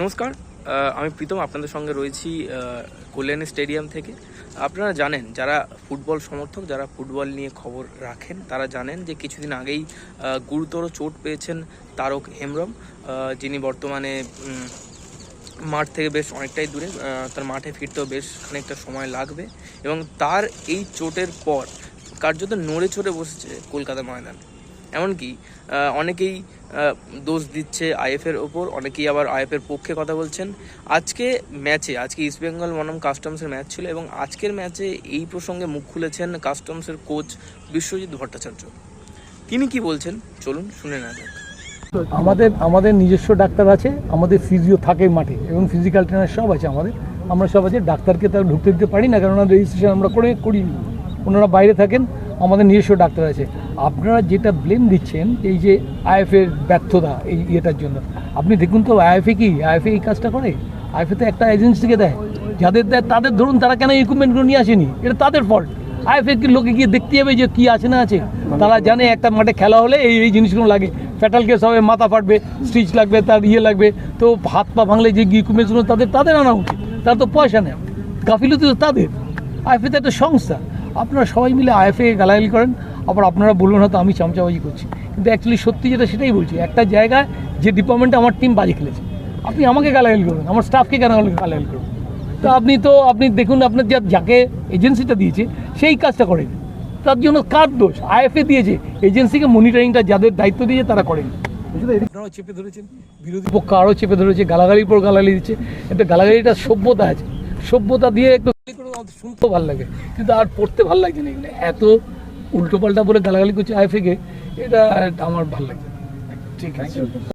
নমস্কার আমি প্রীতম আপনাদের সঙ্গে রয়েছি কল্যাণী স্টেডিয়াম থেকে। আপনারা জানেন যারা ফুটবল সমর্থক যারা ফুটবল নিয়ে খবর রাখেন তারা জানেন যে কিছুদিন আগেই গুরুতর চোট পেয়েছেন তারক হেমব্রম আহ, যিনি বর্তমানে মাঠ থেকে বেশ অনেকটাই দূরে তার মাঠে ফিরতেও বেশ খানিকটা সময় লাগবে এবং তার এই চোটের পর কার্যত নড়ে চড়ে বসেছে কলকাতা ময়দান। এমনকি অনেকেই দোষ দিচ্ছে আইএফের ওপর, অনেকেই আবার আইএফের পক্ষে কথা বলছেন। আজকে ম্যাচে, আজকে ইস্টবেঙ্গল বনাম কাস্টমসের ম্যাচ ছিল এবং আজকের ম্যাচে এই প্রসঙ্গে মুখ খুলেছেন কাস্টমসের কোচ বিশ্বজিৎ ভট্টাচার্য তিনি কি বলছেন? চলুন শুনে না যাক। আমাদের আমাদের নিজস্ব ডাক্তার আছে, আমাদের ফিজিও থাকে মাঠে এবং ফিজিক্যাল ট্রেনার সব আছে আমাদের। আমরা সব আছে, ডাক্তারকে তারা ঢুকতে দিতে পারি না, কেননা রেজিস্ট্রেশন আমরা করে, করিনি। ওনারা বাইরে থাকেন আমাদের নিজস্ব ডাক্তার আছে। আপনারা যেটা ব্লেম দিচ্ছেন, এই যে আইএফের ব্যর্থতা, এই ইয়েটার জন্য। আপনি দেখুন তো আইএফএ কি? আইএফএ এই কাজটা করে? আইএফএ তো একটা এজেন্সিকে দেয়। যাদের দেয়, তাদের ধরুন তারা কেন ইকুইপমেন্টগুলো নিয়ে আসেনি? এটা তাদের ফল্ট আইএফএ কি লোকে গিয়ে দেখতে যাবে যে কি আছে না আছে? তারা জানে একটা মাঠে খেলা হলে এই এই জিনিসগুলো লাগে। ফ্যাটাল কেস হবে, মাথা ফাটবে স্টিচ লাগবে, তার ইয়ে লাগবে। তো হাত পা ভাঙলে যে ইকুইপমেন্টসগুলো তাদের তাদের আনা উচিত। তারা তো পয়সা নেয়। গাফিলতি তো তাদের। আইএফএ তো একটা সংস্থা। আপনারা সবাই মিলে আইএফএ গালাগালি করেন আবার আপনারা বলুন হয়তো আমি চামচাবাজি করছি। কিন্তু অ্যাকচুয়ালি সত্যি যেটা সেটাই বলছি একটা জায়গায় যে ডিপার্টমেন্টে আমার টিম বাজে খেলেছে আপনি আমাকে গালাগালি করবেন আমার স্টাফকে কেন গালাগালি করবেন তো আপনি তো আপনি দেখুন আপনার যা যাকে এজেন্সিটা দিয়েছে সেই কাজটা করেন। তার জন্য কার দোষ? আইএফএ দিয়েছে এজেন্সিকে মনিটরিংটা যাদের দায়িত্ব দিয়েছে তারা করেন। আপনারাও চেপে ধরেছেন বিরোধী পক্ষ আরও চেপে ধরেছে গালাগালির পর গালাগালি দিচ্ছে এতে গালাগালিটা সভ্যতা আছে। সভ্যতা দিয়ে একটু আমাদের শুনতেও ভালো লাগে, কিন্তু আর পড়তে ভালো লাগছে না এগুলো এত উল্টোপাল্টা বলে গালাগালি করছে ফেঁকে এটা আমার ভালো লাগছে ঠিক আছে।